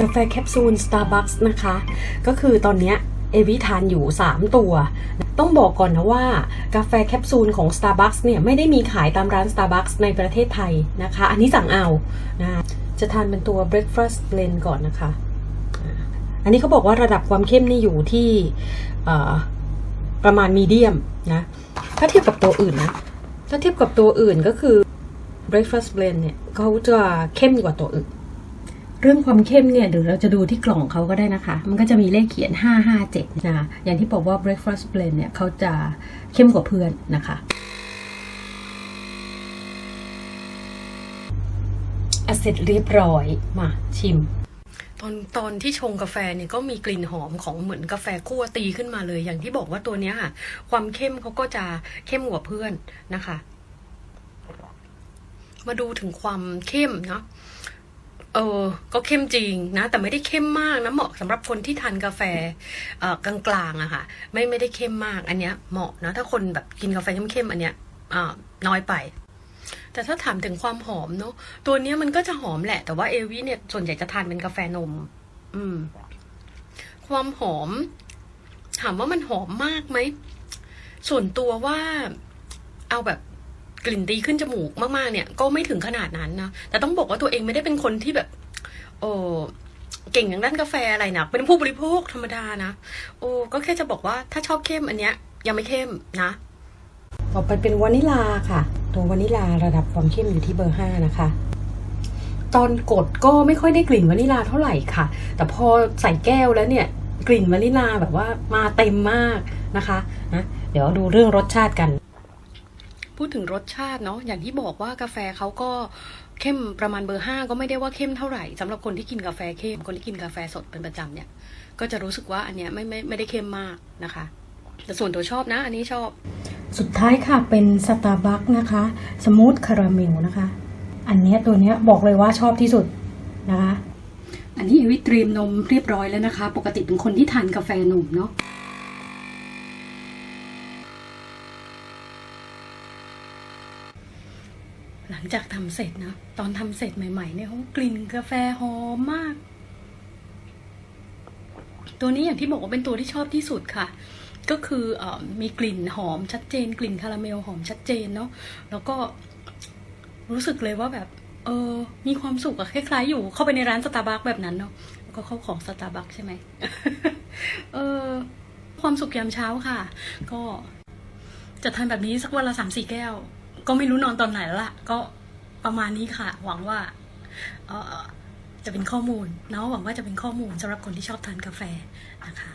กาแฟแคปซูล Starbucks นะคะ ก็คือตอนเนี้ยเอวิทานอยู่ 3 ตัว ต้องบอกก่อนนะว่ากาแฟแคปซูลของ Starbucks เนี่ยไม่ได้มีขายตามร้าน Starbucks ในประเทศไทยนะคะ อันนี้สั่งเอานะจะทานเป็นตัว breakfast blend ก่อนนะคะ อันนี้เขาบอกว่าระดับความเข้มนี่อยู่ที่ประมาณมีเดียมนะ ถ้าเทียบกับตัวอื่นนะ ถ้าเทียบกับตัวอื่นก็คือ breakfast blend เนี่ยเขาจะเข้มกว่าตัวอื่น เรื่องความเข้มเนี่ยเดี๋ยวเราจะดูที่กล่องเขาก็ได้นะคะ มันก็จะมีเลขเขียน 557 นะคะ อย่างที่บอกว่า breakfast blend เนี่ยเขาจะเข้มกว่าเพื่อนนะคะอะเสร็จเรียบร้อยมาชิม ตอนตอนที่ชงกาแฟเนี่ยก็มีกลิ่นหอมของเหมือนกาแฟคั่วตีขึ้นมาเลย อย่างที่บอกว่าตัวเนี้ยค่ะ ความเข้มเขาก็จะเข้มกว่าเพื่อนนะคะ มาดูถึงความเข้มเนาะ เออ ก็เข้มจริงนะ แต่ไม่ได้เข้มมากนะ เหมาะสำหรับคนที่ทานกาแฟกลางๆอะค่ะ ไม่ไม่ได้เข้มมาก อันเนี้ยเหมาะนะถ้าคนแบบกินกาแฟเข้มๆอันเนี้ยน้อยไป แต่ถ้าถามถึงความหอมเนาะตัวเนี้ยมันก็จะหอมแหละ แต่ว่าเอวิเนี่ยส่วนใหญ่จะทานเป็นกาแฟนม อืม ความหอม ถามว่ามันหอมมากไหมส่วนตัวว่าเอาแบบ กลิ่นตีขึ้นจมูกมากๆเนี่ย ก็ไม่ถึงขนาดนั้นนะแต่ต้องบอกว่าตัวเองไม่ได้เป็นคนที่แบบ โอ้เก่งอย่างด้านกาแฟอะไรนะเป็นผู้บริโภคธรรมดานะโอ้ก็แค่จะบอกว่าถ้าชอบเข้มอันเนี้ย ยังไม่เข้มนะ ต่อไปเป็นวานิลาค่ะ ตัววานิลาระดับความเข้มอยู่ที่เบอร์ห้านะคะตอนกดก็ไม่ค่อยได้กลิ่นวานิลาเท่าไหร่ค่ะ แต่พอใส่แก้วแล้วเนี่ย กลิ่นวานิลาแบบว่ามาเต็มมากนะคะนะเดี๋ยวดูเรื่องรสชาติกัน พูดถึงรสชาติเนาะอย่างที่บอกว่ากาแฟเขาก็เข้มประมาณเบอร์ห้าก็ไม่ได้ว่าเข้มเท่าไหร่สำหรับคนที่กินกาแฟเข้มคนที่กินกาแฟสดเป็นประจำเนี่ย ก็จะรู้สึกว่าอันเนี้ยไม่ไม่ไม่ได้เข้มมากนะคะแต่ส่วนตัวชอบนะ อันนี้ชอบ สุดท้ายค่ะเป็นสตาร์บัคนะคะสมูทคาราเมลนะคะ อันเนี้ยตัวเนี้ยบอกเลยว่าชอบที่สุดนะคะ อันนี้เอวิตรีมนมเรียบร้อยแล้วนะคะ ปกติเป็นคนที่ทานกาแฟนมเนาะ หลังจากทำเสร็จนะ ตอนทำเสร็จใหม่ๆเนี่ยโอ้กลิ่นกาแฟหอมมาก ตัวนี้อย่างที่บอกว่าเป็นตัวที่ชอบที่สุดค่ะ ก็คือเออมีกลิ่นหอมชัดเจน กลิ่นคาราเมลหอมชัดเจนเนาะแล้วก็รู้สึกเลยว่าแบบเออมีความสุขอะคล้ายๆ อยู่เข้าไปในร้านสตาร์บัคแบบนั้นเนาะแล้วก็เข้าของสตาร์บัคใช่ไหมเออความสุขยามเช้าค่ะ ก็จะทานแบบนี้สักวันละสามสี่แก้ว ก็ไม่รู้นอนตอนไหนแล้วล่ะก็ประมาณนี้ค่ะ หวังว่าเออจะเป็นข้อมูลเนาะหวังว่าจะเป็นข้อมูลสำหรับคนที่ชอบทานกาแฟนะคะ